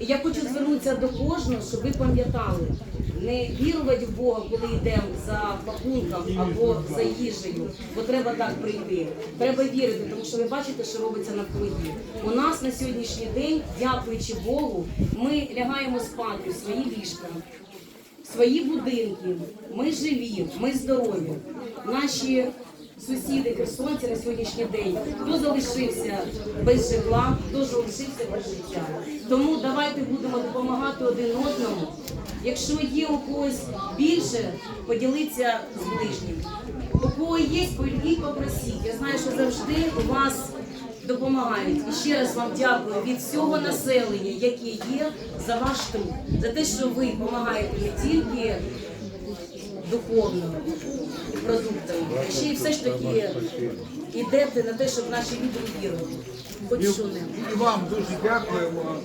Я хочу звернутися до кожного, щоб ви пам'ятали, не вірувати в Бога, коли йдемо за пакунком або за їжею, бо треба так прийти. Треба вірити, тому що ви бачите, що робиться навкруги. У нас на сьогоднішній день, дякуючи Богу, ми лягаємо спати в свої ліжка свої будинки. Ми живі, ми здорові. Наші сусіди херсонці на сьогоднішній день хто залишився без житла, хто залишився без життя. Тому давайте будемо допомагати один одному. Якщо є у когось більше, поділіться з ближнім. У кого є, пойдіть попросіть. Я знаю, що завжди у вас допомагають. І ще раз вам дякую від всього населення, яке є, за ваш труд, за те, що ви допомагаєте не тільки духовно продуктами, ще й все ж таки йдете на те, щоб наші люди вірили. Хоч що не І вам дуже дякуємо.